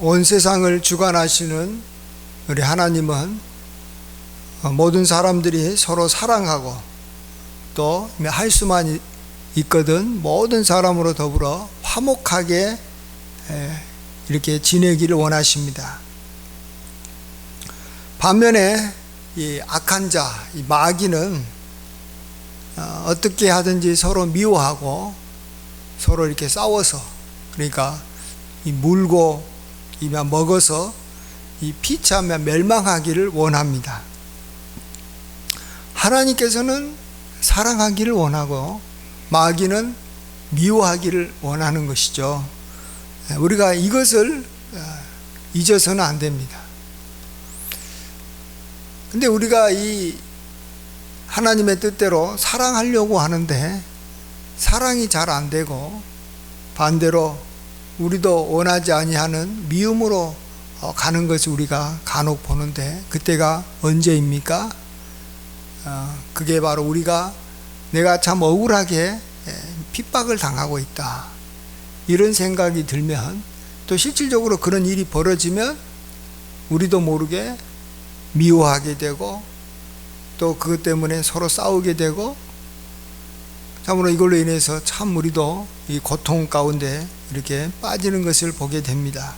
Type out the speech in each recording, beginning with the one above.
온 세상을 주관하시는 우리 하나님은 모든 사람들이 서로 사랑하고 또 할 수만 있거든 모든 사람으로 더불어 화목하게 이렇게 지내기를 원하십니다. 반면에 이 악한 자, 이 마귀는 어, 어떻게 하든지 서로 미워하고 서로 이렇게 싸워서 그러니까 이 물고 이면 먹어서 이 피차며 멸망하기를 원합니다. 하나님께서는 사랑하기를 원하고 마귀는 미워하기를 원하는 것이죠. 우리가 이것을 어, 잊어서는 안 됩니다. 근데 우리가 이 하나님의 뜻대로 사랑하려고 하는데 사랑이 잘 안 되고 반대로 우리도 원하지 아니하는 미움으로 어, 가는 것을 우리가 간혹 보는데 그때가 언제입니까? 어, 그게 바로 우리가 내가 참 억울하게 핍박을 당하고 있다. 이런 생각이 들면 또 실질적으로 그런 일이 벌어지면 우리도 모르게 미워하게 되고 또 그것 때문에 서로 싸우게 되고 참으로 이걸로 인해서 참 우리도 이 고통 가운데 이렇게 빠지는 것을 보게 됩니다.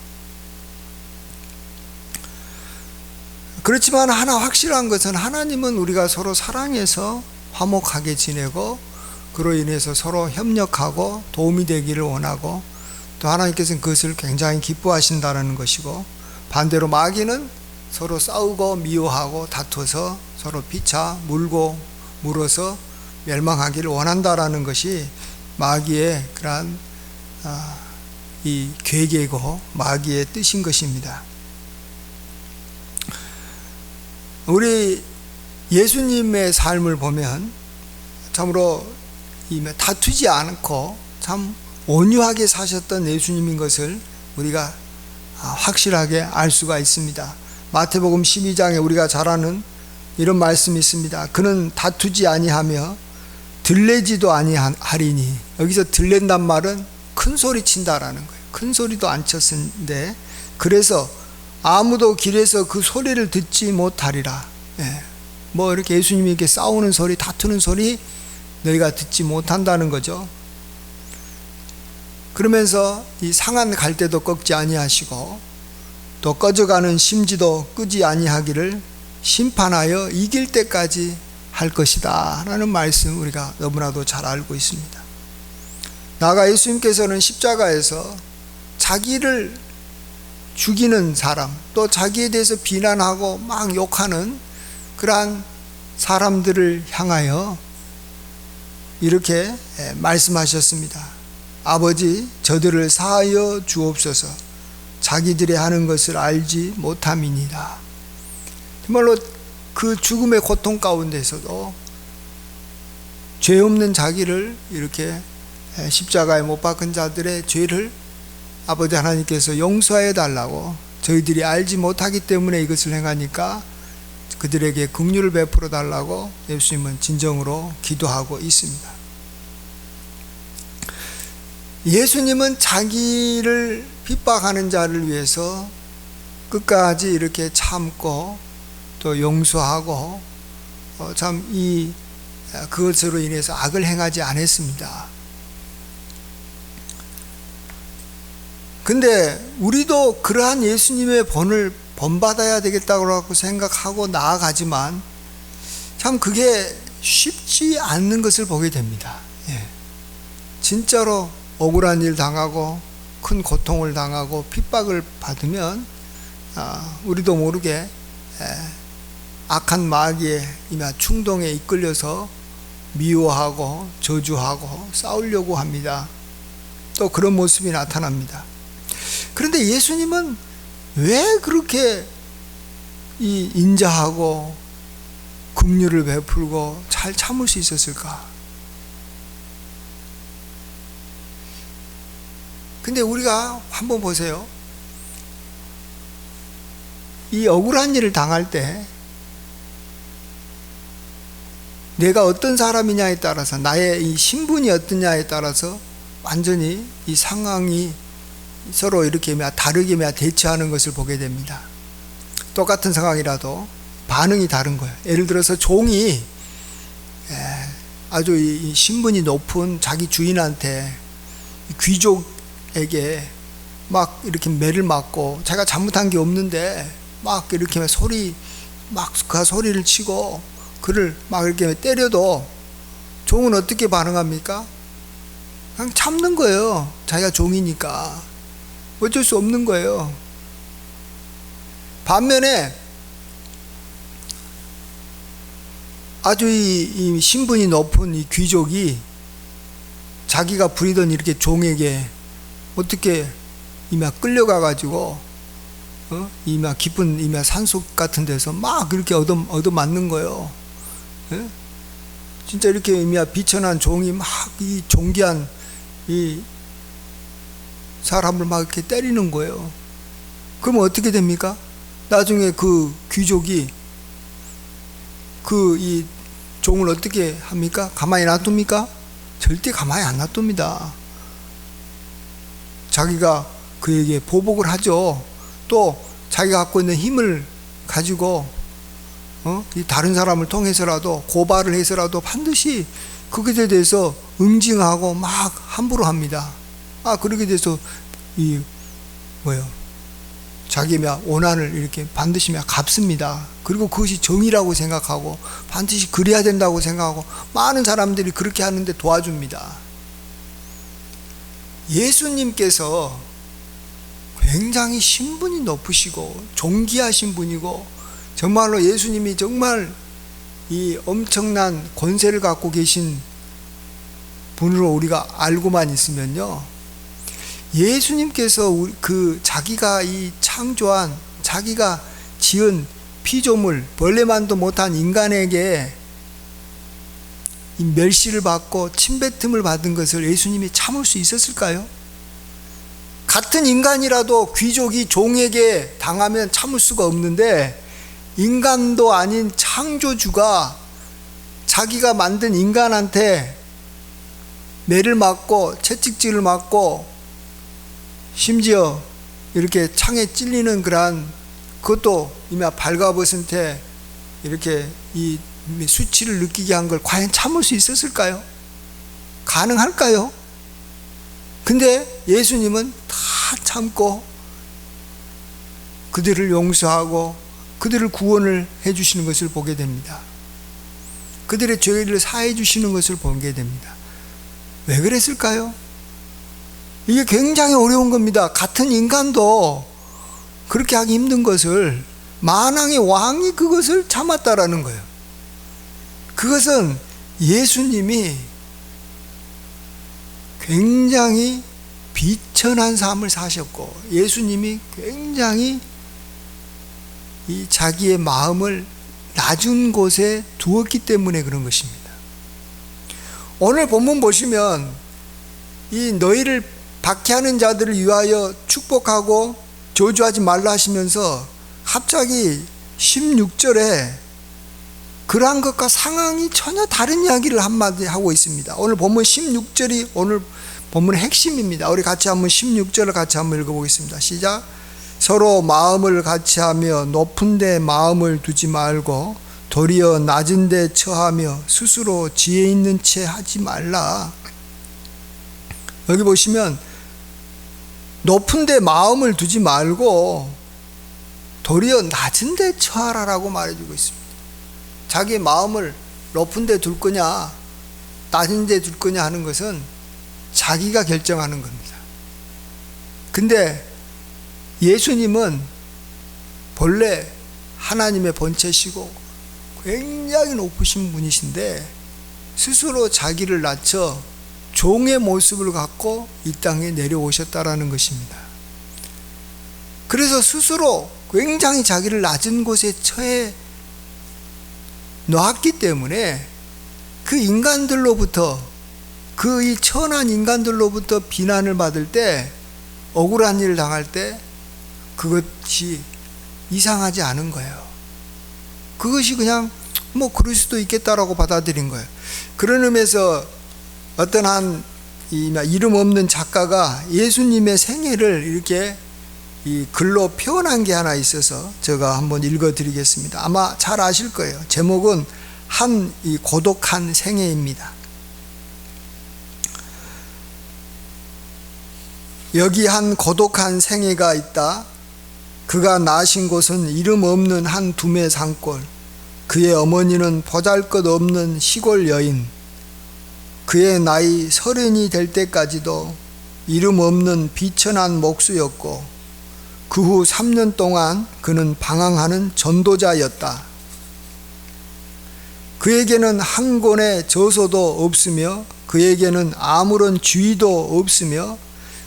그렇지만 하나 확실한 것은 하나님은 우리가 서로 사랑해서 화목하게 지내고 그로 인해서 서로 협력하고 도움이 되기를 원하고 또 하나님께서는 그것을 굉장히 기뻐하신다는 것이고 반대로 마귀는 서로 싸우고 미워하고 다투어서 서로 피차 물고 물어서 멸망하기를 원한다라는 것이 마귀의 그러한 아, 이 계계고 마귀의 뜻인 것입니다. 우리 예수님의 삶을 보면 참으로 다투지 않고 참 온유하게 사셨던 예수님인 것을 우리가 아, 확실하게 알 수가 있습니다. 마태복음 12장에 우리가 잘 아는 이런 말씀이 있습니다. 그는 다투지 아니하며 들레지도 아니하리니 여기서 들렌단 말은 큰 소리 친다라는 거예요. 큰 소리도 안 쳤는데 그래서 아무도 길에서 그 소리를 듣지 못하리라. 예. 뭐 이렇게 예수님이 이렇게 싸우는 소리, 다투는 소리 너희가 듣지 못한다는 거죠. 그러면서 이 상한 갈대도 꺾지 아니하시고 또 꺼져가는 심지도 끄지 아니하기를 심판하여 이길 때까지 할 것이다. 라는 말씀 우리가 너무나도 잘 알고 있습니다. 나가 예수님께서는 십자가에서 자기를 죽이는 사람, 또 자기에 대해서 비난하고 막 욕하는 그러한 사람들을 향하여 이렇게 말씀하셨습니다. 아버지, 저들을 사하여 주옵소서. 자기들이 하는 것을 알지 못함이니라. 정말로 그 죽음의 고통 가운데서도 죄 없는 자기를 이렇게 십자가에 못 박은 자들의 죄를 아버지 하나님께서 용서해 달라고 저희들이 알지 못하기 때문에 이것을 행하니까 그들에게 긍휼을 베풀어 달라고 예수님은 진정으로 기도하고 있습니다. 예수님은 자기를 핍박하는 자를 위해서 끝까지 이렇게 참고 또 용서하고 어, 참이 그것으로 인해서 악을 행하지 않았습니다. 근데 우리도 그러한 예수님의 본을 본받아야 되겠다고 생각하고 나아가지만 참 그게 쉽지 않는 것을 보게 됩니다. 예. 진짜로 억울한 일 당하고 큰 고통을 당하고 핍박을 받으면 아, 우리도 모르게 에, 악한 마귀의 이나 충동에 이끌려서 미워하고 저주하고 싸우려고 합니다. 또 그런 모습이 나타납니다. 그런데 예수님은 왜 그렇게 이 인자하고 긍휼을 베풀고 잘 참을 수 있었을까? 근데 우리가 한번 보세요. 이 억울한 일을 당할 때 내가 어떤 사람이냐에 따라서 나의 이 신분이 어떠냐에 따라서 완전히 이 상황이 서로 이렇게 막 다르게 막 대처하는 것을 보게 됩니다. 똑같은 상황이라도 반응이 다른 거예요. 예를 들어서 종이 예, 아주 이 신분이 높은 자기 주인한테 귀족에게 막 이렇게 매를 맞고 자기가 잘못한 게 없는데 막 이렇게 소리 막 그 소리를 치고 그를 막 이렇게 때려도 종은 어떻게 반응합니까? 그냥 참는 거예요. 자기가 종이니까 어쩔 수 없는 거예요. 반면에 아주 이, 이 신분이 높은 이 귀족이 자기가 부리던 이렇게 종에게 어떻게 이마 끌려가 가지고 어? 이마 깊은 이마 산속 같은 데서 막 이렇게 얻어 얻어 맞는 거예요. 예? 진짜 이렇게 이마 비천한 종이 막이 존귀한 이 사람을 막 이렇게 때리는 거예요. 그럼 어떻게 됩니까? 나중에 그 귀족이 그 이 종을 어떻게 합니까? 가만히 놔둡니까? 절대 가만히 안 놔둡니다. 자기가 그에게 보복을 하죠. 또 자기가 갖고 있는 힘을 가지고 어? 이 다른 사람을 통해서라도 고발을 해서라도 반드시 그것에 대해서 응징하고 막 함부로 합니다. 아 그렇게 돼서 이 뭐요? 자기의 원한을 이렇게 반드시 갚습니다. 그리고 그것이 정의라고 생각하고 반드시 그래야 된다고 생각하고 많은 사람들이 그렇게 하는데 도와줍니다. 예수님께서 굉장히 신분이 높으시고 존귀하신 분이고 정말로 예수님이 정말 이 엄청난 권세를 갖고 계신 분으로 우리가 알고만 있으면요. 예수님께서 그 자기가 이 창조한 자기가 지은 피조물 벌레만도 못한 인간에게 이 멸시를 받고 침뱉음을 받은 것을 예수님이 참을 수 있었을까요? 같은 인간이라도 귀족이 종에게 당하면 참을 수가 없는데 인간도 아닌 창조주가 자기가 만든 인간한테 매를 맞고 채찍질을 맞고 심지어 이렇게 창에 찔리는 그러한 그것도 이미 발가벗은 채 이렇게 이 수치를 느끼게 한 걸 과연 참을 수 있었을까요? 가능할까요? 근데 예수님은 다 참고 그들을 용서하고 그들을 구원을 해 주시는 것을 보게 됩니다. 그들의 죄를 사해 주시는 것을 보게 됩니다. 왜 그랬을까요? 이게 굉장히 어려운 겁니다. 같은 인간도 그렇게 하기 힘든 것을 만왕의 왕이 그것을 참았다라는 거예요. 그것은 예수님이 굉장히 비천한 삶을 사셨고 예수님이 굉장히 이 자기의 마음을 낮은 곳에 두었기 때문에 그런 것입니다. 오늘 본문 보시면 이 너희를 박해하는 자들을 위하여 축복하고 저주하지 말라 하시면서 갑자기 16절에 그러한 것과 상황이 전혀 다른 이야기를 한마디 하고 있습니다. 오늘 본문 16절이 오늘 본문의 핵심입니다. 우리 같이 한번 16절을 같이 한번 읽어보겠습니다. 시작. 서로 마음을 같이 하며 높은 데 마음을 두지 말고 도리어 낮은 데 처하며 스스로 지혜 있는 채 하지 말라. 여기 보시면 높은 데 마음을 두지 말고 도리어 낮은 데 처하라라고 말해주고 있습니다. 자기 마음을 높은 데 둘 거냐, 낮은 데 둘 거냐 하는 것은 자기가 결정하는 겁니다. 근데 예수님은 본래 하나님의 본체시고 굉장히 높으신 분이신데 스스로 자기를 낮춰 종의 모습을 갖고 이 땅에 내려오셨다라는 것입니다. 그래서 스스로 굉장히 자기를 낮은 곳에 처해 놓았기 때문에 그 인간들로부터 그 이 천한 인간들로부터 비난을 받을 때 억울한 일을 당할 때 그것이 이상하지 않은 거예요. 그것이 그냥 뭐 그럴 수도 있겠다라고 받아들인 거예요. 그런 의미에서 어떤 한이 이름 없는 작가가 예수님의 생애를 이렇게 이 글로 표현한 게 하나 있어서 제가 한번 읽어 드리겠습니다. 아마 잘 아실 거예요. 제목은 한 이 고독한 생애입니다. 여기 한 고독한 생애가 있다. 그가 나신 곳은 이름 없는 한 두메 산골. 그의 어머니는 보잘 것 없는 시골 여인. 그의 나이 서른이 될 때까지도 이름 없는 비천한 목수였고 그 후 3년 동안 그는 방황하는 전도자였다. 그에게는 한 권의 저서도 없으며 그에게는 아무런 주의도 없으며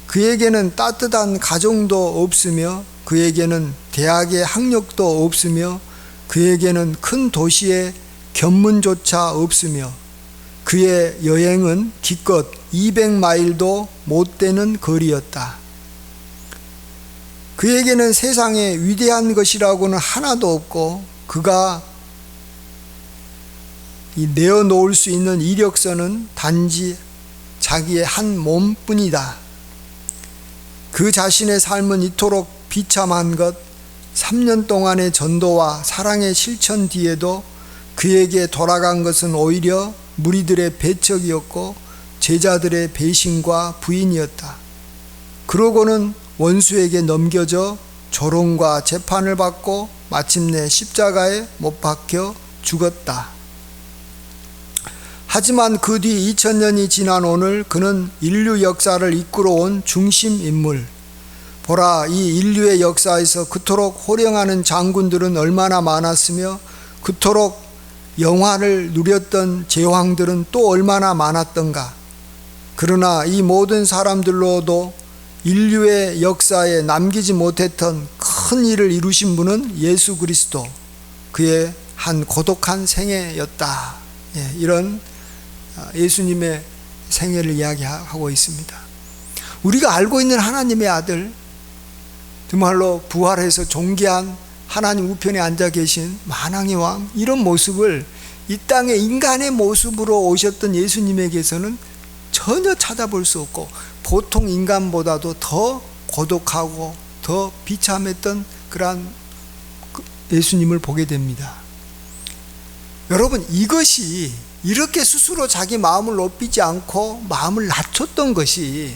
그에게는 따뜻한 가정도 없으며 그에게는 대학의 학력도 없으며 그에게는 큰 도시의 견문조차 없으며 그의 여행은 기껏 200마일도 못 되는 거리였다. 그에게는 세상에 위대한 것이라고는 하나도 없고 그가 내어놓을 수 있는 이력서는 단지 자기의 한 몸뿐이다. 그 자신의 삶은 이토록 비참한 것, 3년 동안의 전도와 사랑의 실천 뒤에도 그에게 돌아간 것은 오히려 무리들의 배척이었고 제자들의 배신과 부인이었다. 그러고는 원수에게 넘겨져 조롱과 재판을 받고 마침내 십자가에 못 박혀 죽었다. 하지만 그 뒤 2000년이 지난 오늘 그는 인류 역사를 이끌어온 중심 인물. 보라, 이 인류의 역사에서 그토록 호령하는 장군들은 얼마나 많았으며 그토록 영화를 누렸던 제왕들은 또 얼마나 많았던가. 그러나 이 모든 사람들로도 인류의 역사에 남기지 못했던 큰 일을 이루신 분은 예수 그리스도. 그의 한 고독한 생애였다. 예, 이런 예수님의 생애를 이야기하고 있습니다. 우리가 알고 있는 하나님의 아들, 정말로 부활해서 존귀한 하나님 우편에 앉아 계신 만왕의 왕, 이런 모습을 이 땅에 인간의 모습으로 오셨던 예수님에게서는 전혀 찾아볼 수 없고, 보통 인간보다도 더 고독하고 더 비참했던 그러한 예수님을 보게 됩니다. 여러분, 이것이 이렇게 스스로 자기 마음을 높이지 않고 마음을 낮췄던 것이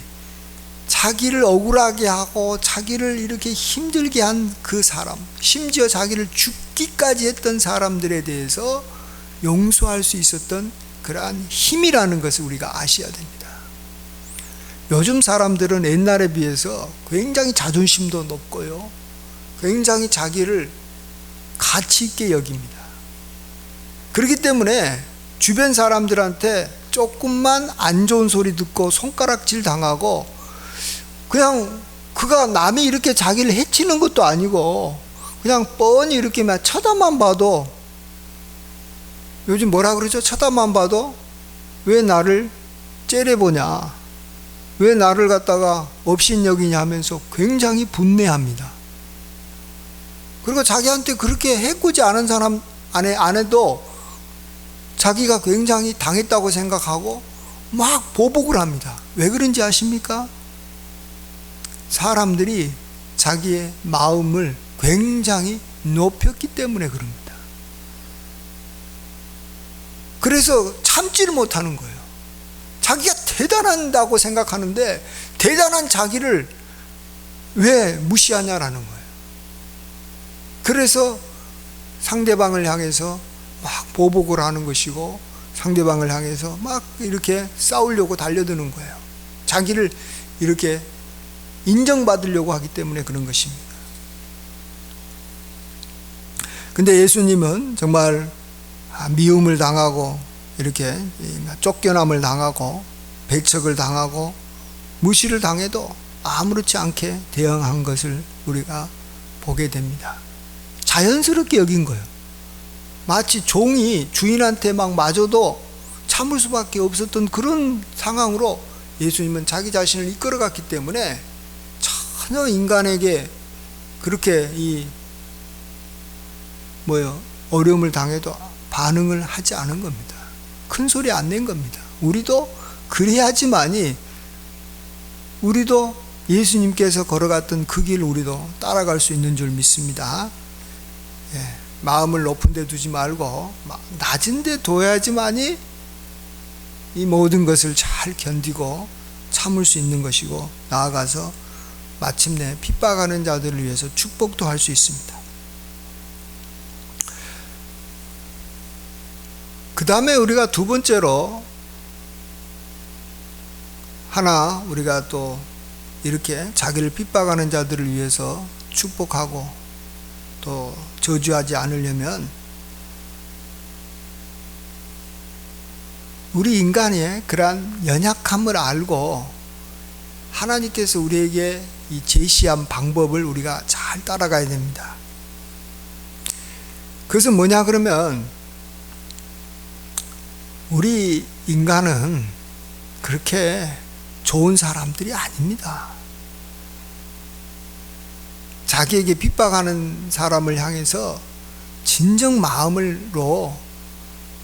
자기를 억울하게 하고 자기를 이렇게 힘들게 한 그 사람, 심지어 자기를 죽기까지 했던 사람들에 대해서 용서할 수 있었던 그러한 힘이라는 것을 우리가 아셔야 됩니다. 요즘 사람들은 옛날에 비해서 굉장히 자존심도 높고요. 굉장히 자기를 가치 있게 여깁니다. 그렇기 때문에 주변 사람들한테 조금만 안 좋은 소리 듣고 손가락질 당하고 그냥 그가 남이 이렇게 자기를 해치는 것도 아니고 그냥 뻔히 이렇게 막 쳐다만 봐도 요즘 뭐라 그러죠? 쳐다만 봐도 왜 나를 째려보냐? 왜 나를 갖다가 업신여기냐 하면서 굉장히 분내합니다. 그리고 자기한테 그렇게 해꾸지 않은 사람 안에 안 해도 자기가 굉장히 당했다고 생각하고 막 보복을 합니다. 왜 그런지 아십니까? 사람들이 자기의 마음을 굉장히 높였기 때문에 그럽니다. 그래서 참지를 못하는 거예요. 자기가 대단한다고 생각하는데 대단한 자기를 왜 무시하냐라는 거예요. 그래서 상대방을 향해서 막 보복을 하는 것이고 상대방을 향해서 막 이렇게 싸우려고 달려드는 거예요. 자기를 이렇게 인정받으려고 하기 때문에 그런 것입니다. 근데 예수님은 정말 미움을 당하고 이렇게 쫓겨남을 당하고 배척을 당하고 무시를 당해도 아무렇지 않게 대응한 것을 우리가 보게 됩니다. 자연스럽게 여긴 거예요. 마치 종이 주인한테 막 맞아도 참을 수밖에 없었던 그런 상황으로 예수님은 자기 자신을 이끌어갔기 때문에 전혀 인간에게 그렇게 이 뭐요 어려움을 당해도 반응을 하지 않은 겁니다. 큰 소리 안 낸 겁니다. 우리도 그래야지만이 우리도 예수님께서 걸어갔던 그 길 우리도 따라갈 수 있는 줄 믿습니다. 예, 마음을 높은 데 두지 말고 낮은 데 둬야지만이 이 모든 것을 잘 견디고 참을 수 있는 것이고 나아가서 마침내 핍박하는 자들을 위해서 축복도 할 수 있습니다. 그 다음에 우리가 두 번째로 하나 우리가 또 이렇게 자기를 핍박하는 자들을 위해서 축복하고 또 저주하지 않으려면 우리 인간의 그러한 연약함을 알고 하나님께서 우리에게 이 제시한 방법을 우리가 잘 따라가야 됩니다. 그것은 뭐냐 그러면 우리 인간은 그렇게 좋은 사람들이 아닙니다. 자기에게 핍박하는 사람을 향해서 진정 마음으로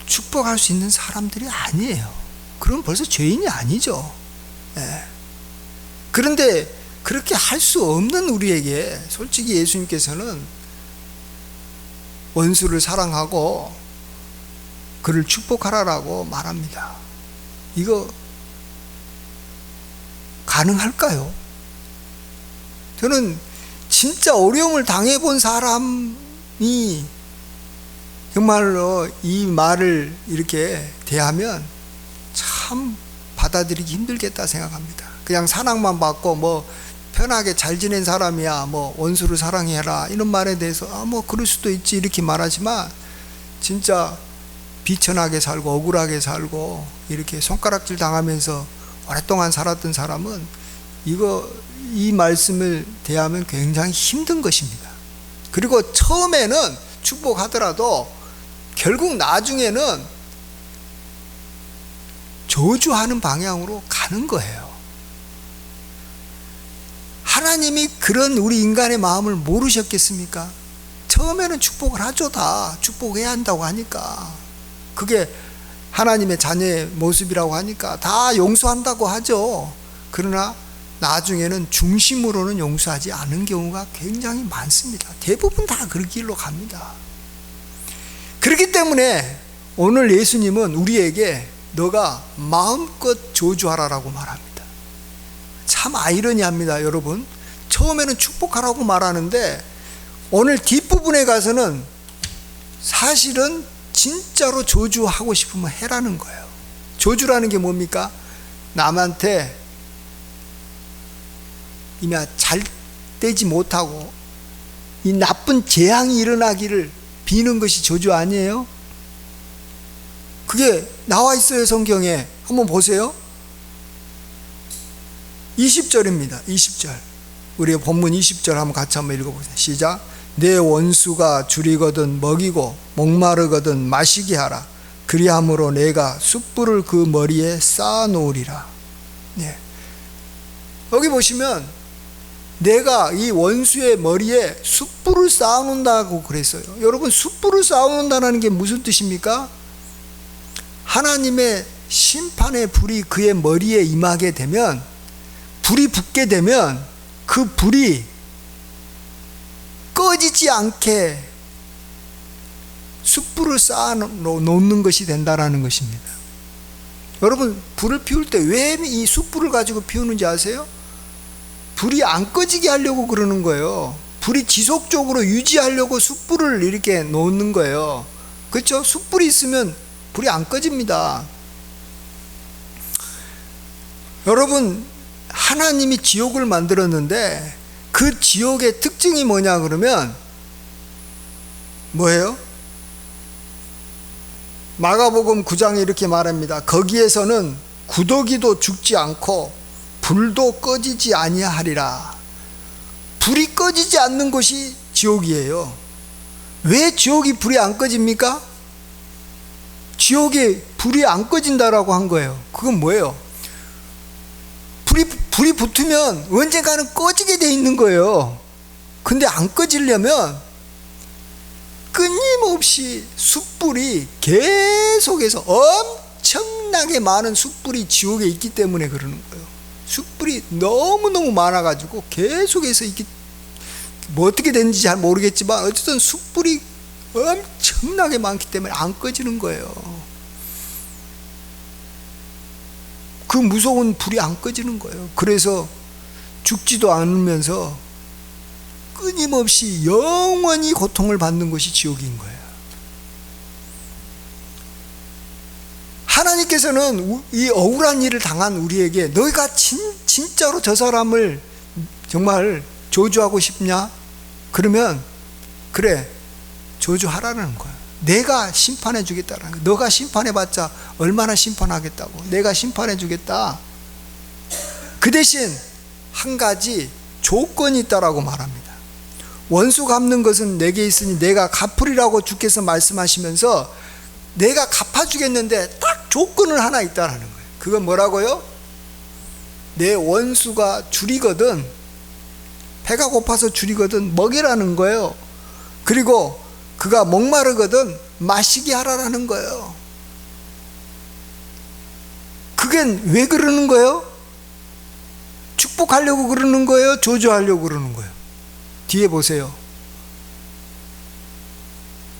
축복할 수 있는 사람들이 아니에요. 그럼 벌써 죄인이 아니죠. 예. 그런데 그렇게 할 수 없는 우리에게 솔직히 예수님께서는 원수를 사랑하고 그를 축복하라라고 말합니다. 이거 가능할까요? 저는 진짜 어려움을 당해본 사람이 정말로 이 말을 이렇게 대하면 참 받아들이기 힘들겠다 생각합니다. 그냥 사랑만 받고 뭐 편하게 잘 지낸 사람이야 뭐 원수를 사랑해라 이런 말에 대해서 아 뭐 그럴 수도 있지 이렇게 말하지만 진짜 비천하게 살고 억울하게 살고 이렇게 손가락질 당하면서 오랫동안 살았던 사람은 이거 이 말씀을 대하면 굉장히 힘든 것입니다. 그리고 처음에는 축복하더라도 결국 나중에는 저주하는 방향으로 가는 거예요. 하나님이 그런 우리 인간의 마음을 모르셨겠습니까? 처음에는 축복을 하죠, 다. 축복해야 한다고 하니까. 그게 하나님의 자녀의 모습이라고 하니까 다 용서한다고 하죠. 그러나 나중에는 중심으로는 용서하지 않은 경우가 굉장히 많습니다. 대부분 다 그 길로 갑니다. 그렇기 때문에 오늘 예수님은 우리에게 너가 마음껏 저주하라라고 말합니다. 참 아이러니합니다, 여러분. 처음에는 축복하라고 말하는데 오늘 뒷부분에 가서는 사실은 진짜로 저주하고 싶으면 해라는 거예요. 저주라는 게 뭡니까? 남한테 이미 잘 되지 못하고 이 나쁜 재앙이 일어나기를 비는 것이 저주 아니에요? 그게 나와 있어요, 성경에. 한번 보세요. 20절입니다. 20절. 우리 본문 20절 한번 같이 한번 읽어보세요. 시작. 내 원수가 줄이거든 먹이고 목마르거든 마시게 하라. 그리함으로 내가 숯불을 그 머리에 쌓아 놓으리라. 네. 여기 보시면 내가 이 원수의 머리에 숯불을 쌓아 놓는다고 그랬어요. 여러분 숯불을 쌓아 놓는다는 게 무슨 뜻입니까? 하나님의 심판의 불이 그의 머리에 임하게 되면 불이 붙게 되면 그 불이 꺼지지 않게 숯불을 쌓아 놓는 것이 된다라는 것입니다. 여러분 불을 피울 때 왜 이 숯불을 가지고 피우는지 아세요? 불이 안 꺼지게 하려고 그러는 거예요. 불이 지속적으로 유지하려고 숯불을 이렇게 놓는 거예요. 그렇죠? 숯불이 있으면 불이 안 꺼집니다. 여러분 하나님이 지옥을 만들었는데 그 지옥의 특징이 뭐냐 그러면 뭐예요? 마가복음 9장에 이렇게 말합니다. 거기에서는 구더기도 죽지 않고 불도 꺼지지 아니하리라. 불이 꺼지지 않는 곳이 지옥이에요. 왜 지옥이 불이 안 꺼집니까? 지옥에 불이 안 꺼진다라고 한 거예요. 그건 뭐예요? 불이 불이 붙으면 언젠가는 꺼지게 돼 있는 거예요. 근데 안 꺼지려면 끊임없이 숯불이 계속해서 엄청나게 많은 숯불이 지옥에 있기 때문에 그러는 거예요. 숯불이 너무너무 많아가지고 계속해서 이게 뭐 어떻게 됐는지 잘 모르겠지만 어쨌든 숯불이 엄청나게 많기 때문에 안 꺼지는 거예요. 그 무서운 불이 안 꺼지는 거예요. 그래서 죽지도 않으면서 끊임없이 영원히 고통을 받는 것이 지옥인 거예요. 하나님께서는 우- 이 억울한 일을 당한 우리에게 너희가 진, 진짜로 저 사람을 정말 저주하고 싶냐? 그러면 그래 저주하라는 거야. 내가 심판해 주겠다라는 거야. 너가 심판해 봤자 얼마나 심판하겠다고. 내가 심판해 주겠다. 그 대신 한 가지 조건이 있다라고 말합니다. 원수 갚는 것은 내게 있으니 내가 갚으리라고 주께서 말씀하시면서 내가 갚아주겠는데 딱 조건을 하나 있다라는 거예요. 그건 뭐라고요? 내 원수가 줄이거든 배가 고파서 줄이거든 먹이라는 거예요. 그리고 그가 목마르거든 마시게 하라라는 거예요. 그게 왜 그러는 거예요? 축복하려고 그러는 거예요? 조조하려고 그러는 거예요? 뒤에 보세요.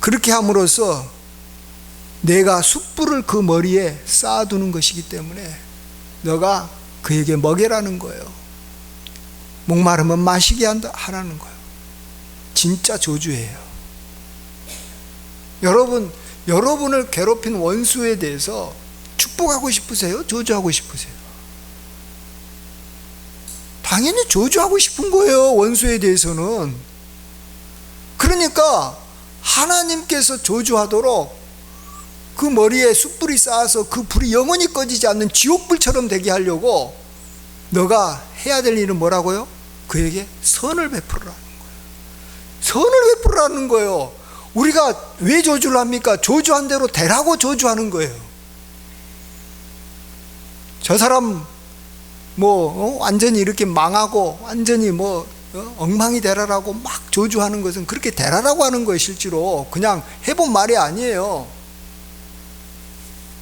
그렇게 함으로써 내가 숯불을 그 머리에 쌓아두는 것이기 때문에 너가 그에게 먹여라는 거예요. 목마르면 마시게 한다 하라는 거예요. 진짜 조주예요. 여러분, 여러분을 괴롭힌 원수에 대해서 축복하고 싶으세요? 조주하고 싶으세요? 당연히 조주하고 싶은 거예요. 원수에 대해서는. 그러니까 하나님께서 조주하도록 그 머리에 숯불이 쌓아서 그 불이 영원히 꺼지지 않는 지옥불처럼 되게 하려고 너가 해야 될 일은 뭐라고요? 그에게 선을 베풀으라는 거예요. 선을 베풀으라는 거예요. 우리가 왜 조주를 합니까? 조주한 대로 되라고 조주하는 거예요. 저 사람 뭐 어? 완전히 이렇게 망하고 완전히 뭐 어? 엉망이 되라라고 막 조주하는 것은 그렇게 되라라고 하는 거예요 실제로 그냥 해본 말이 아니에요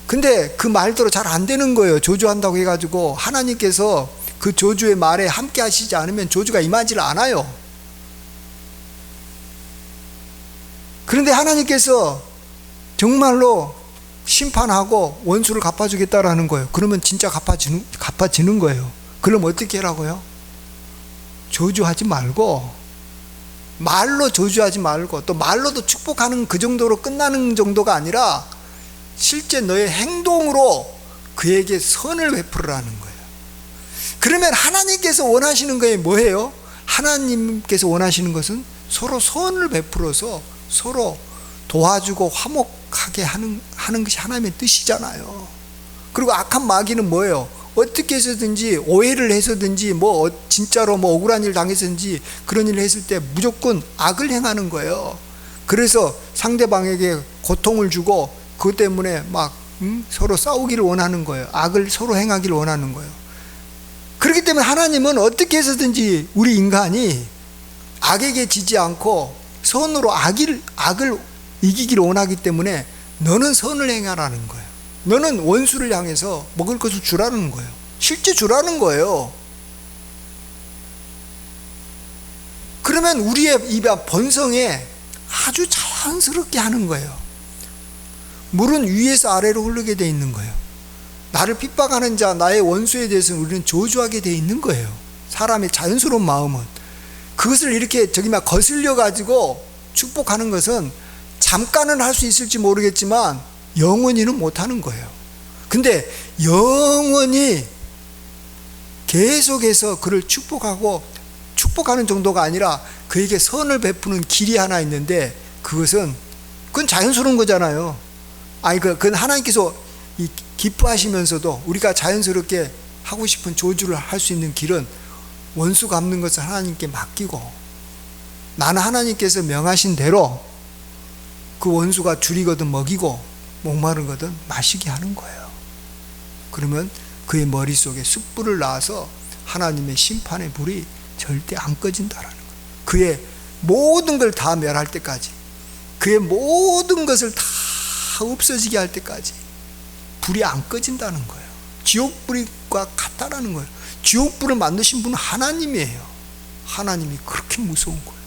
근데 그 말대로 잘 안 되는 거예요 조주한다고 해가지고 하나님께서 그 조주의 말에 함께 하시지 않으면 조주가 임하지를 않아요 그런데 하나님께서 정말로 심판하고 원수를 갚아주겠다라는 거예요. 그러면 진짜 갚아지는, 갚아지는 거예요. 그럼 어떻게 하라고요? 조주하지 말고, 말로 조주하지 말고, 또 말로도 축복하는 그 정도로 끝나는 정도가 아니라, 실제 너의 행동으로 그에게 선을 베풀으라는 거예요. 그러면 하나님께서 원하시는 거에 뭐예요? 하나님께서 원하시는 것은 서로 선을 베풀어서 서로 도와주고 화목하게 하는, 하는 것이 하나님의 뜻이잖아요. 그리고 악한 마귀는 뭐예요? 어떻게 해서든지 오해를 해서든지 뭐 어- 진짜로 뭐 억울한 일 당해서든지 그런 일을 했을 때 무조건 악을 행하는 거예요. 그래서 상대방에게 고통을 주고 그것 때문에 막 음? 서로 싸우기를 원하는 거예요. 악을 서로 행하기를 원하는 거예요. 그렇기 때문에 하나님은 어떻게 해서든지 우리 인간이 악에게 지지 않고 선으로 악을, 악을 이기기를 원하기 때문에 너는 선을 행하라는 거예요. 너는 원수를 향해서 먹을 것을 주라는 거예요. 실제 주라는 거예요. 그러면 우리의 입 본성에 아주 자연스럽게 하는 거예요. 물은 위에서 아래로 흐르게 돼 있는 거예요. 나를 핍박하는 자, 나의 원수에 대해서는 우리는 저주하게 돼 있는 거예요. 사람의 자연스러운 마음은. 그것을 이렇게 저기 막 거슬려 가지고 축복하는 것은 잠깐은 할 수 있을지 모르겠지만 영원히는 못 하는 거예요. 근데 영원히 계속해서 그를 축복하고 축복하는 정도가 아니라 그에게 선을 베푸는 길이 하나 있는데 그것은 그건 자연스러운 거잖아요. 아니 그 그건 하나님께서 이 기뻐하시면서도 우리가 자연스럽게 하고 싶은 조주를 할 수 있는 길은 원수 갚는 것을 하나님께 맡기고 나는 하나님께서 명하신 대로 그 원수가 줄이거든 먹이고 목마른 거든 마시게 하는 거예요. 그러면 그의 머릿속에 숯불을 놔서 하나님의 심판의 불이 절대 안 꺼진다라는 거예요. 그의 모든 걸 다 멸할 때까지 그의 모든 것을 다 없어지게 할 때까지 불이 안 꺼진다는 거예요. 지옥불과 같다라는 거예요. 지옥불을 만드신 분은 하나님이에요. 하나님이 그렇게 무서운 거예요.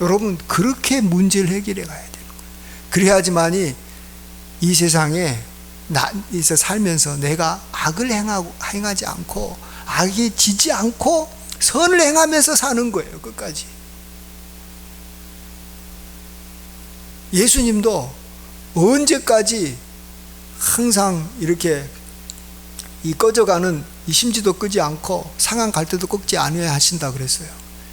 여러분 그렇게 문제를 해결해 가야 되는 거예요. 그래야지만이 이 세상에 나에서 살면서 내가 악을 행하고 행하지 않고 악에 지지 않고 선을 행하면서 사는 거예요. 끝까지. 예수님도 언제까지 항상 이렇게 이 꺼져가는 이 심지도 끄지 않고 상한 갈 때도 꺾지 않아야 하신다 그랬어요.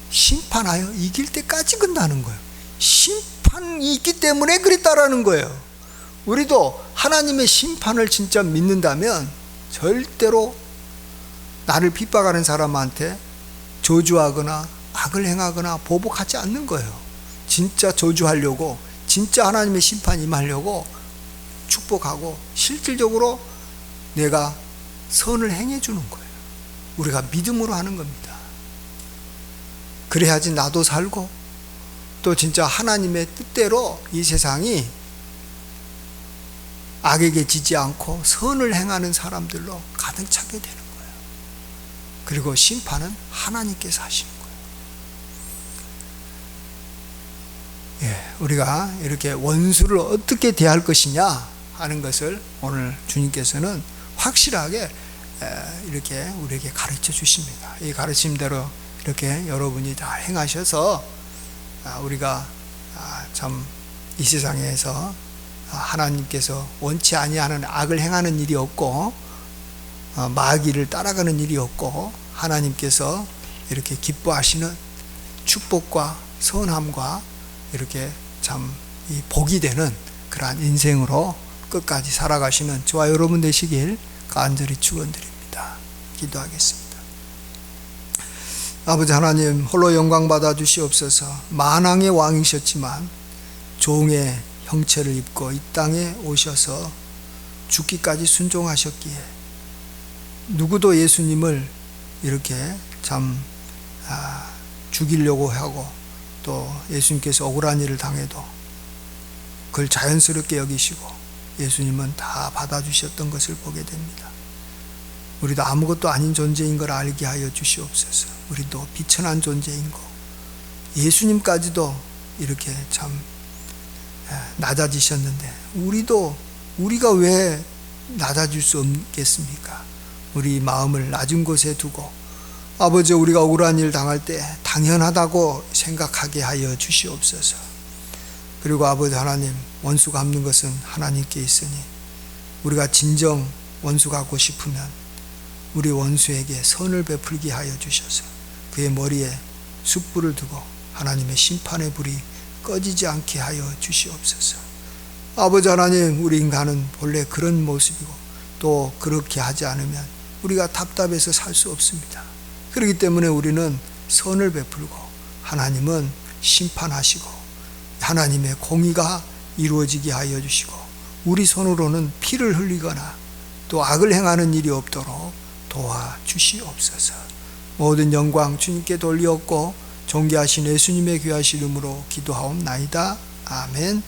심판하여 이길 때까지 끝나는 거예요. 심판이 있기 때문에 그랬다라는 거예요. 우리도 하나님의 심판을 진짜 믿는다면 절대로 나를 핍박하는 사람한테 저주하거나 악을 행하거나 보복하지 않는 거예요. 진짜 저주하려고 진짜 하나님의 심판 임하려고 축복하고 실질적으로 내가 선을 행해 주는 거예요. 우리가 믿음으로 하는 겁니다. 그래야지 나도 살고 또 진짜 하나님의 뜻대로 이 세상이 악에게 지지 않고 선을 행하는 사람들로 가득 차게 되는 거예요. 그리고 심판은 하나님께서 하시는 거예요. 예, 우리가 이렇게 원수를 어떻게 대할 것이냐 하는 것을 오늘 주님께서는 확실하게 이렇게 우리에게 가르쳐 주십니다. 이 가르침대로 이렇게 여러분이 다 행하셔서 아, 우리가 아, 참이 세상에서 하나님께서 원치 아니하는 악을 행하는 일이 없고 어, 마귀를 따라가는 일이 없고 하나님께서 이렇게 기뻐하시는 축복과 선함과 이렇게 참 복이 되는 그러한 인생으로 끝까지 살아가시는 저와 여러분 되시길 간절히 축원드립니다. 기도하겠습니다. 아버지 하나님 홀로 영광 받아 주시옵소서. 만왕의 왕이셨지만 종의 형체를 입고 이 땅에 오셔서 죽기까지 순종하셨기에 누구도 예수님을 이렇게 참 아, 죽이려고 하고 또 예수님께서 억울한 일을 당해도 그걸 자연스럽게 여기시고 예수님은 다 받아주셨던 것을 보게 됩니다. 우리도 아무것도 아닌 존재인 걸 알게 하여 주시옵소서. 우리도 비천한 존재인 거. 예수님까지도 이렇게 참 낮아지셨는데 우리도 우리가 왜 낮아질 수 없겠습니까? 우리 마음을 낮은 곳에 두고 아버지 우리가 억울한 일 당할 때 당연하다고 생각하게 하여 주시옵소서. 그리고 아버지 하나님 원수 갚는 것은 하나님께 있으니 우리가 진정 원수 갚고 싶으면 우리 원수에게 선을 베풀게 하여 주셔서 그의 머리에 숯불을 두고 하나님의 심판의 불이 꺼지지 않게 하여 주시옵소서. 아버지 하나님, 우리 인간은 본래 그런 모습이고 또 그렇게 하지 않으면 우리가 답답해서 살 수 없습니다. 그렇기 때문에 우리는 선을 베풀고 하나님은 심판하시고 하나님의 공의가 이루어지게 하여 주시고 우리 손으로는 피를 흘리거나 또 악을 행하는 일이 없도록 도와 주시옵소서. 모든 영광 주님께 돌리옵고 존귀하신 예수님의 귀하신 이름으로 기도하옵나이다. 아멘.